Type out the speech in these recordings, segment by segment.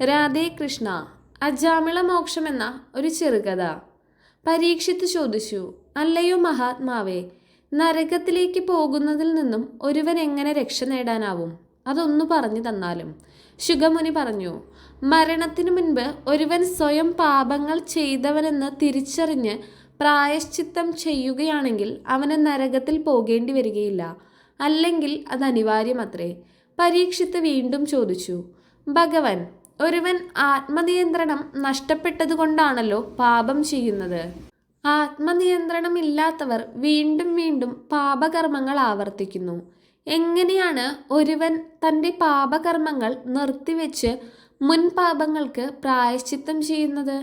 രാധേ കൃഷ്ണ അജാമിള മോക്ഷം എന്ന ഒരു ചെറുകഥ. പരീക്ഷിത്ത് ചോദിച്ചു അല്ലയോ മഹാത്മാവേ നരകത്തിലേക്ക് പോകുന്നതിൽ നിന്നും ഒരുവൻ എങ്ങനെ രക്ഷ നേടാനാവും? അതൊന്നു പറഞ്ഞു തന്നാലും. ശുഗമുനി പറഞ്ഞു മരണത്തിനു മുൻപ് ഒരുവൻ സ്വയം പാപങ്ങൾ ചെയ്തവനെന്ന് തിരിച്ചറിഞ്ഞ് പ്രായശ്ചിത്തം ചെയ്യുകയാണെങ്കിൽ അവന് നരകത്തിൽ പോകേണ്ടി വരികയില്ല. അല്ലെങ്കിൽ അത് അനിവാര്യമത്രേ. പരീക്ഷിത്ത് വീണ്ടും ചോദിച്ചു ഭഗവൻ ഒരുവൻ ആത്മനിയന്ത്രണം നഷ്ടപ്പെട്ടതുകൊണ്ടാണല്ലോ പാപം ചെയ്യുന്നത്. ആത്മനിയന്ത്രണം ഇല്ലാത്തവർ വീണ്ടും വീണ്ടും പാപകർമ്മങ്ങൾ ആവർത്തിക്കുന്നു. എങ്ങനെയാണ് ഒരുവൻ തന്റെ പാപകർമ്മങ്ങൾ നിർത്തിവെച്ച് മുൻപാപങ്ങൾക്ക് പ്രായശ്ചിത്തം ചെയ്യുന്നത്?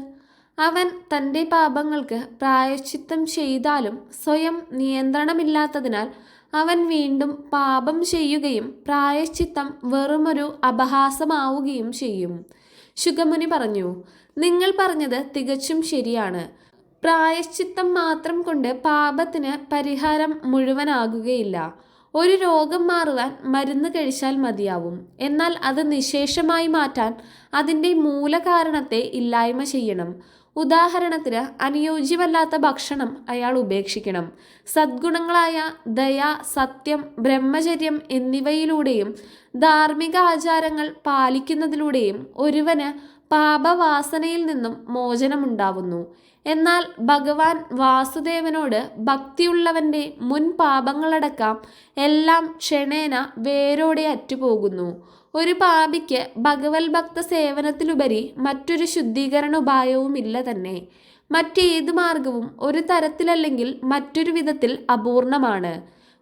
അവൻ തന്റെ പാപങ്ങൾക്ക് പ്രായശ്ചിത്തം ചെയ്താലും സ്വയം നിയന്ത്രണമില്ലാത്തതിനാൽ അവൻ വീണ്ടും പാപം ചെയ്യുകയും പ്രായശ്ചിത്തം വെറുമൊരു അപഹാസമാവുകയും ചെയ്യും. ശുഗമുനി പറഞ്ഞു നിങ്ങൾ പറഞ്ഞത് തികച്ചും ശരിയാണ്. പ്രായശ്ചിത്തം മാത്രം കൊണ്ട് പാപത്തിന് പരിഹാരം മുഴുവനാകുകയില്ല. ഒരു രോഗം മാറുവാൻ മരുന്ന് കഴിച്ചാൽ മതിയാവും. എന്നാൽ അത് നിശേഷമായി മാറ്റാൻ അതിന്റെ മൂലകാരണത്തെ ഇല്ലായ്മ ചെയ്യണം. ഉദാഹരണത്തിന് അനുയോജ്യമല്ലാത്ത ഭക്ഷണം അയാൾ ഉപേക്ഷിക്കണം. സദ്ഗുണങ്ങളായ ദയ സത്യം ബ്രഹ്മചര്യം എന്നിവയിലൂടെയും ധാർമ്മിക ആചാരങ്ങൾ പാലിക്കുന്നതിലൂടെയും ഒരുവന് പാപവാസനയിൽ നിന്നും മോചനമുണ്ടാവുന്നു. എന്നാൽ ഭഗവാൻ വാസുദേവനോട് ഭക്തിയുള്ളവന്റെ മുൻ പാപങ്ങളടക്കം എല്ലാം ക്ഷണേന വേരോടെ അറ്റുപോകുന്നു. ഒരു പാപിക്ക് ഭഗവത് ഭക്ത സേവനത്തിലുപരി മറ്റൊരു ശുദ്ധീകരണ ഉപായവുമില്ല തന്നെ. മറ്റേത് മാർഗവും ഒരു തരത്തിലല്ലെങ്കിൽ മറ്റൊരു വിധത്തിൽ അപൂർണമാണ്.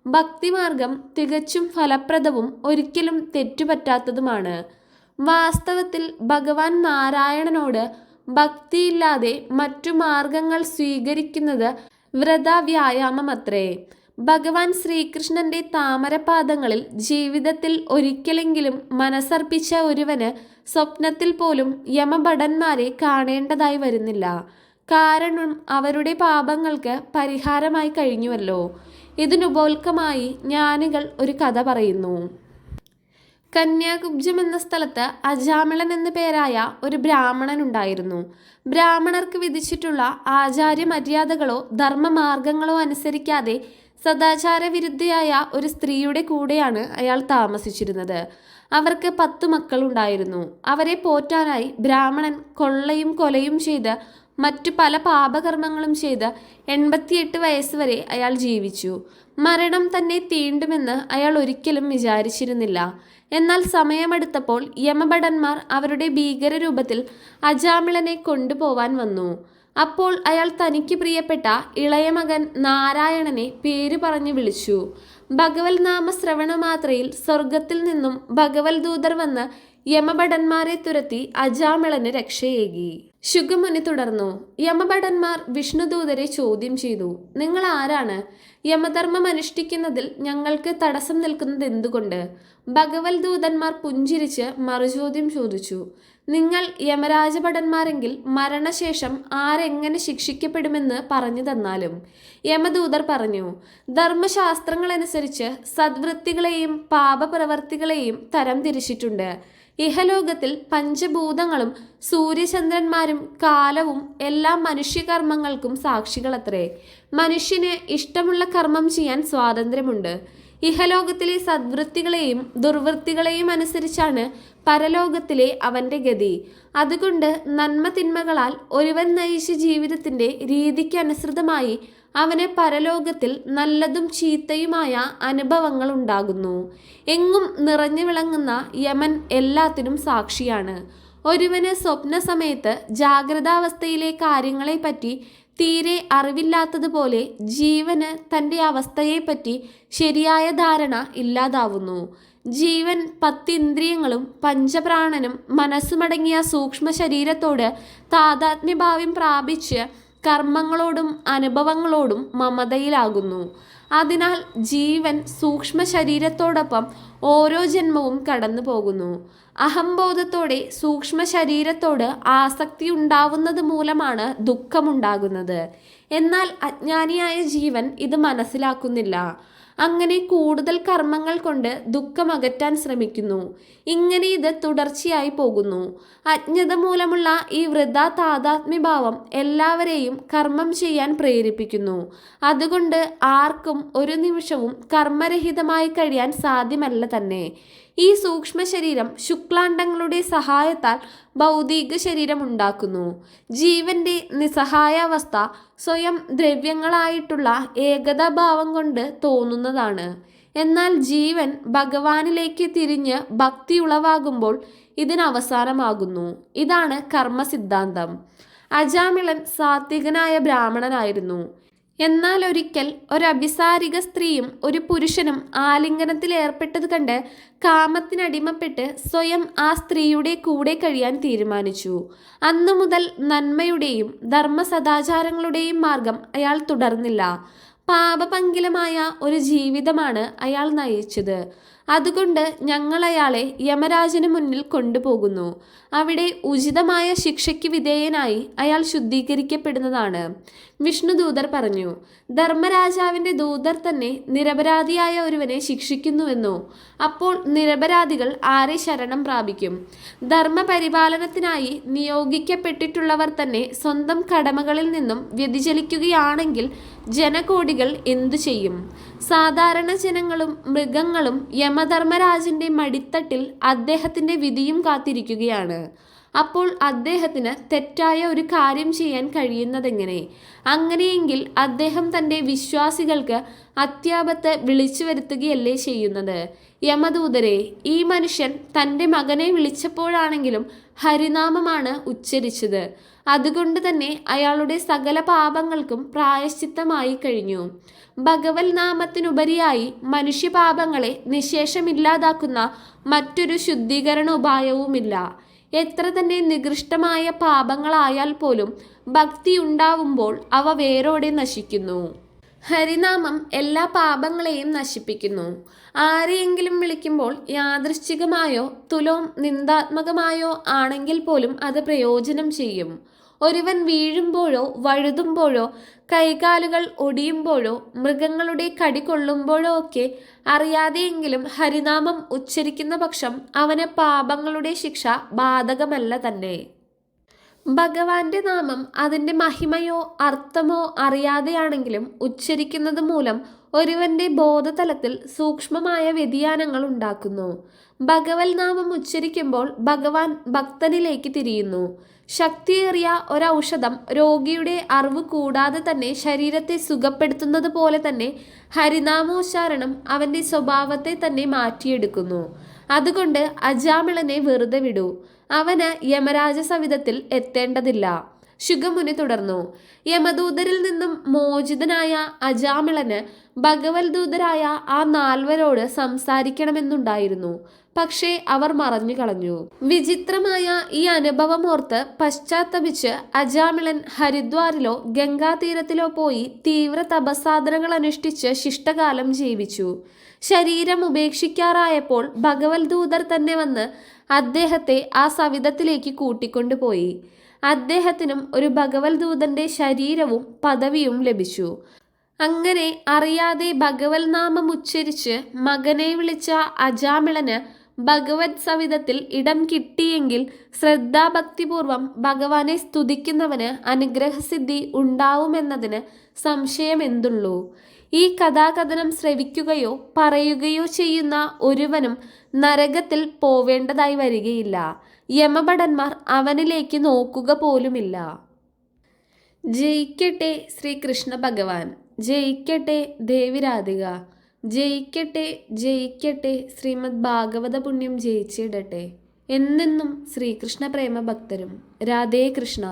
ഭക്തിമാർഗം തികച്ചും ഫലപ്രദവും ഒരിക്കലും തെറ്റുപറ്റാത്തതുമാണ്. വാസ്തവത്തിൽ ഭഗവാൻ നാരായണനോട് ഭക്തിയില്ലാതെ മറ്റു മാർഗങ്ങൾ സ്വീകരിക്കുന്നത് വ്രത വ്യായാമമത്രേ ഭഗവാൻ ശ്രീകൃഷ്ണന്റെ താമരപാദങ്ങളിൽ ജീവിതത്തിൽ ഒരിക്കലെങ്കിലും മനസ്സർപ്പിച്ച ഒരുവന് സ്വപ്നത്തിൽ പോലും യമഭടന്മാരെ കാണേണ്ടതായി വരുന്നില്ല. കാരണം അവരുടെ പാപങ്ങൾക്ക് പരിഹാരമായി കഴിഞ്ഞുവല്ലോ. ഇതിനുപോൽക്കമായി ജ്ഞാനികൾ ഒരു കഥ പറയുന്നു. കന്യാകുബ്ജം എന്ന സ്ഥലത്ത് അജാമിളൻ എന്ന പേരായ ഒരു ബ്രാഹ്മണൻ ഉണ്ടായിരുന്നു ബ്രാഹ്മണർക്ക് വിധിച്ചിട്ടുള്ള ആചാര്യ മര്യാദകളോ ധർമ്മമാർഗങ്ങളോ അനുസരിക്കാതെ സദാചാര വിരുദ്ധയായ ഒരു സ്ത്രീയുടെ കൂടെയാണ് അയാൾ താമസിച്ചിരുന്നത്. അവർക്ക് പത്ത് മക്കളുണ്ടായിരുന്നു. അവരെ പോറ്റാനായി ബ്രാഹ്മണൻ കൊള്ളയും കൊലയും ചെയ്ത് മറ്റു പല പാപകർമ്മങ്ങളും ചെയ്ത് എൺപത്തിയെട്ട് വയസ്സ് വരെ അയാൾ ജീവിച്ചു. മരണം തന്നെ തീണ്ടുമെന്ന് അയാൾ ഒരിക്കലും വിചാരിച്ചിരുന്നില്ല. എന്നാൽ സമയമെടുത്തപ്പോൾ യമഭടന്മാർ അവരുടെ ഭീകരരൂപത്തിൽ അജാമിളനെ കൊണ്ടുപോവാൻ വന്നു. അപ്പോൾ അയാൾ തനിക്ക് പ്രിയപ്പെട്ട ഇളയ മകൻ നാരായണനെ പേര് പറഞ്ഞു വിളിച്ചു. ഭഗവത് നാമ ശ്രവണ മാത്രയിൽ സ്വർഗത്തിൽ നിന്നും ഭഗവത് ദൂതർ വന്ന് യമഭടന്മാരെ തുരത്തി അജാമിളന് രക്ഷയേകി. ശുഗമുനി തുടർന്നു. യമഭടന്മാർ വിഷ്ണുദൂതരെ ചോദ്യം ചെയ്തു. നിങ്ങൾ ആരാണ്? യമധർമ്മം അനുഷ്ഠിക്കുന്നതിൽ ഞങ്ങൾക്ക് തടസ്സം നിൽക്കുന്നത് എന്തുകൊണ്ട്? ഭഗവത് ദൂതന്മാർ പുഞ്ചിരിച്ച് മറുചോദ്യം ചോദിച്ചു. നിങ്ങൾ യമരാജഭടന്മാരെങ്കിൽ മരണശേഷം ആരെങ്ങനെ ശിക്ഷിക്കപ്പെടുമെന്ന് പറഞ്ഞു തന്നാലും? യമദൂതർ പറഞ്ഞു. ധർമ്മശാസ്ത്രങ്ങളനുസരിച്ച് സദ്വൃത്തികളെയും പാപപ്രവർത്തികളെയും തരം തിരിച്ചിട്ടുണ്ട് ഇഹലോകത്തിൽ പഞ്ചഭൂതങ്ങളും സൂര്യചന്ദ്രന്മാരും കാലവും എല്ലാ മനുഷ്യകർമ്മങ്ങൾക്കും സാക്ഷികളത്രേ. മനുഷ്യന് ഇഷ്ടമുള്ള കർമ്മം ചെയ്യാൻ സ്വാതന്ത്ര്യമുണ്ട്. ഇഹലോകത്തിലെ സദ്വൃത്തികളെയും ദുർവൃത്തികളെയും അനുസരിച്ചാണ് പരലോകത്തിലെ അവന്റെ ഗതി. അതുകൊണ്ട് നന്മ തിന്മകളാൽ ഒരുവൻ നയിച്ച ജീവിതത്തിന്റെ രീതിക്കനുസൃതമായി അവന് പരലോകത്തിൽ നല്ലതും ചീത്തയുമായ അനുഭവങ്ങൾ ഉണ്ടാകുന്നു. എങ്ങും നിറഞ്ഞു വിളങ്ങുന്ന യമൻ എല്ലാത്തിനും സാക്ഷിയാണ്. ഒരുവന് സ്വപ്ന സമയത്ത് ജാഗ്രതാവസ്ഥയിലെ കാര്യങ്ങളെപ്പറ്റി തീരെ അറിവില്ലാത്തതുപോലെ ജീവന് തന്റെ അവസ്ഥയെപ്പറ്റി ശരിയായ ധാരണ ഇല്ലാതാവുന്നു. ജീവൻ പത്തിന്ദ്രിയങ്ങളും പഞ്ചപ്രാണനും മനസ്സുമടങ്ങിയ സൂക്ഷ്മ ശരീരത്തോട് താതാത്മ്യഭാവം പ്രാപിച്ച് കർമ്മങ്ങളോടും അനുഭവങ്ങളോടും മമതയിലാകുന്നു. അതിനാൽ ജീവൻ സൂക്ഷ്മ ശരീരത്തോടൊപ്പം ഓരോ ജന്മവും കടന്നു പോകുന്നു. അഹംബോധത്തോടെ സൂക്ഷ്മ ശരീരത്തോട് ആസക്തി ഉണ്ടാവുന്നത് മൂലമാണ് ദുഃഖമുണ്ടാകുന്നത്. എന്നാൽ അജ്ഞാനിയായ ജീവൻ ഇത് മനസ്സിലാക്കുന്നില്ല. അങ്ങനെ കൂടുതൽ കർമ്മങ്ങൾ കൊണ്ട് ദുഃഖം അകറ്റാൻ ശ്രമിക്കുന്നു. ഇങ്ങനെ ഇത് തുടർച്ചയായി പോകുന്നു. അജ്ഞത മൂലമുള്ള ഈ വൃഥ താതാത്മ്യഭാവം എല്ലാവരെയും കർമ്മം ചെയ്യാൻ പ്രേരിപ്പിക്കുന്നു. അതുകൊണ്ട് ആർക്കും ഒരു നിമിഷവും കർമ്മരഹിതമായി കഴിയാൻ സാധ്യമല്ല തന്നെ. ഈ സൂക്ഷ്മ ശരീരം ശുക്ലാണ്ടങ്ങളുടെ സഹായത്താൽ ഭൗതിക ശരീരം ഉണ്ടാക്കുന്നു ജീവന്റെ നിസ്സഹായാവസ്ഥ സ്വയം ദ്രവ്യങ്ങളായിട്ടുള്ള ഏകതാഭാവം കൊണ്ട് തോന്നുന്നതാണ്. എന്നാൽ ജീവൻ ഭഗവാനിലേക്ക് തിരിഞ്ഞ് ഭക്തി ഉളവാകുമ്പോൾ ഇതിനവസാനമാകുന്നു. ഇതാണ് കർമ്മ സിദ്ധാന്തം അജാമിളൻ സാത്വികനായ ബ്രാഹ്മണനായിരുന്നു. എന്നാൽ ഒരിക്കൽ ഒരഭിസാരിക സ്ത്രീയും ഒരു പുരുഷനും ആലിംഗനത്തിൽ ഏർപ്പെട്ടത് കണ്ട് കാമത്തിനടിമപ്പെട്ട് സ്വയം ആ സ്ത്രീയുടെ കൂടെ കഴിയാൻ തീരുമാനിച്ചു. അന്നു മുതൽ നന്മയുടെയും ധർമ്മ സദാചാരങ്ങളുടെയും മാർഗം അയാൾ തുടർന്നില്ല. പാപപങ്കിലമായ ഒരു ജീവിതമാണ് അയാൾ നയിച്ചത്. അതുകൊണ്ട് ഞങ്ങളയാളെ യമരാജന് മുന്നിൽ കൊണ്ടുപോകുന്നു. അവിടെ ഉചിതമായ ശിക്ഷയ്ക്ക് വിധേയനായി അയാൾ ശുദ്ധീകരിക്കപ്പെടുന്നതാണ്. വിഷ്ണുദൂതർ പറഞ്ഞു ധർമ്മരാജാവിന്റെ ദൂതർ തന്നെ നിരപരാധിയായ ഒരുവനെ ശിക്ഷിക്കുന്നുവെന്നോ? അപ്പോൾ നിരപരാധികൾ ആരെ ശരണം പ്രാപിക്കും? ധർമ്മപരിപാലനത്തിനായി നിയോഗിക്കപ്പെട്ടിട്ടുള്ളവർ തന്നെ സ്വന്തം കടമകളിൽ നിന്നും വ്യതിചലിക്കുകയാണെങ്കിൽ ജനകോടികൾ എന്തു ചെയ്യും? സാധാരണ ജനങ്ങളും മൃഗങ്ങളും യമധർമ്മരാജന്റെ മടിത്തട്ടിൽ അദ്ദേഹത്തിന്റെ വിധിയും കാത്തിരിക്കുകയാണ്. അപ്പോൾ അദ്ദേഹത്തിന് തെറ്റായ ഒരു കാര്യം ചെയ്യാൻ കഴിയുന്നതെങ്ങനെ? അങ്ങനെയെങ്കിൽ അദ്ദേഹം തന്റെ വിശ്വാസികൾക്ക് അത്യാപത്ത് വിളിച്ചു വരുത്തുകയല്ലേ ചെയ്യുന്നത്? യമദൂതരെ ഈ മനുഷ്യൻ തന്റെ മകനെ വിളിച്ചപ്പോഴാണെങ്കിലും ഹരിനാമമാണ് ഉച്ചരിച്ചത്. അതുകൊണ്ട് തന്നെ അയാളുടെ സകല പാപങ്ങൾക്കും പ്രായശ്ചിത്തമായി കഴിഞ്ഞു. ഭഗവത് നാമത്തിനുപരിയായി മനുഷ്യപാപങ്ങളെ നിശേഷമില്ലാതാക്കുന്ന മറ്റൊരു ശുദ്ധീകരണ ഉപായവുമില്ല. എത്ര തന്നെ നികൃഷ്ടമായ പാപങ്ങളായാൽ പോലും ഭക്തി ഉണ്ടാവുമ്പോൾ അവ വേരോടെ നശിക്കുന്നു. ഹരിനാമം എല്ലാ പാപങ്ങളെയും നശിപ്പിക്കുന്നു. ആരെയെങ്കിലും വിളിക്കുമ്പോൾ യാദൃശ്ചികമായോ തുലോം നിന്ദാത്മകമായോ ആണെങ്കിൽ പോലും അത് പ്രയോജനം ചെയ്യും. ഒരുവൻ വീഴുമ്പോഴോ വഴുതുമ്പോഴോ കൈകാലുകൾ ഒടിയുമ്പോഴോ മൃഗങ്ങളുടെ കടി കൊള്ളുമ്പോഴോ ഒക്കെ അറിയാതെയെങ്കിലും ഹരിനാമം ഉച്ചരിക്കുന്ന പക്ഷം അവന് പാപങ്ങളുടെ ശിക്ഷ ബാധകമല്ല തന്നെ. ഭഗവാന്റെ നാമം അതിന്റെ മഹിമയോ അർത്ഥമോ അറിയാതെയാണെങ്കിലും ഉച്ചരിക്കുന്നത് മൂലം ഒരുവന്റെ ബോധതലത്തിൽ സൂക്ഷ്മമായ വ്യതിയാനങ്ങൾ ഉണ്ടാക്കുന്നു. ഭഗവത് നാമം ഉച്ചരിക്കുമ്പോൾ ഭഗവാൻ ഭക്തനിലേക്ക് തിരിയുന്നു. ശക്തിയേറിയ ഒരൗഷധം രോഗിയുടെ അറിവ് കൂടാതെ തന്നെ ശരീരത്തെ സുഖപ്പെടുത്തുന്നത് പോലെ തന്നെ ഹരിനാമോച്ചാരണം അവന്റെ സ്വഭാവത്തെ തന്നെ മാറ്റിയെടുക്കുന്നു. അതുകൊണ്ട് അജാമിളനെ വെറുതെ വിടൂ. അവന് യമരാജ സവിധത്തിൽ എത്തേണ്ടതില്ല. ശുഗമുനി തുടർന്നു. യമദൂതരിൽ നിന്നും മോചിതനായ അജാമിളന് ഭഗവത് ദൂതരായ ആ നാൽവരോട് സംസാരിക്കണമെന്നുണ്ടായിരുന്നു. പക്ഷേ അവർ മറഞ്ഞു കളഞ്ഞു. വിചിത്രമായ ഈ അനുഭവം ഓർത്ത് പശ്ചാത്തപിച്ച് അജാമിളൻ ഹരിദ്വാറിലോ ഗംഗാതീരത്തിലോ പോയി തീവ്ര തപസാധനങ്ങൾ അനുഷ്ഠിച്ച് ശിഷ്ടകാലം ജീവിച്ചു. ശരീരം ഉപേക്ഷിക്കാറായപ്പോൾ ഭഗവത്ദൂതർ തന്നെ വന്ന് അദ്ദേഹത്തെ ആ സവിധത്തിലേക്ക് കൂട്ടിക്കൊണ്ടുപോയി. അദ്ദേഹത്തിനും ഒരു ഭഗവത്ദൂതന്റെ ശരീരവും പദവിയും ലഭിച്ചു. അങ്ങനെ അറിയാതെ ഭഗവത് നാമം ഉച്ചരിച്ച് മകനെ വിളിച്ച അജാമിളന് ഭഗവത് സവിധത്തിൽ ഇടം കിട്ടിയെങ്കിൽ ശ്രദ്ധാഭക്തിപൂർവം ഭഗവാനെ സ്തുതിക്കുന്നവന് അനുഗ്രഹസിദ്ധി ഉണ്ടാവുമെന്നതിന് സംശയമെന്തുള്ളൂ. ഈ കഥാകഥനം ശ്രവിക്കുകയോ പറയുകയോ ചെയ്യുന്ന ഒരുവനും നരകത്തിൽ പോവേണ്ടതായി വരികയില്ല. യമഭടന്മാർ അവനിലേക്ക് നോക്കുക പോലുമില്ല. ജയിക്കട്ടെ ശ്രീകൃഷ്ണ ഭഗവാൻ. ജയിക്കട്ടെ ദേവിരാധിക. ജയിക്കട്ടെ ജയിക്കട്ടെ ശ്രീമദ് ഭാഗവത പുണ്യം ജയിച്ചിടട്ടെ. എന്നെന്നും ശ്രീകൃഷ്ണ പ്രേമ ഭക്തരും രാധേ കൃഷ്ണ.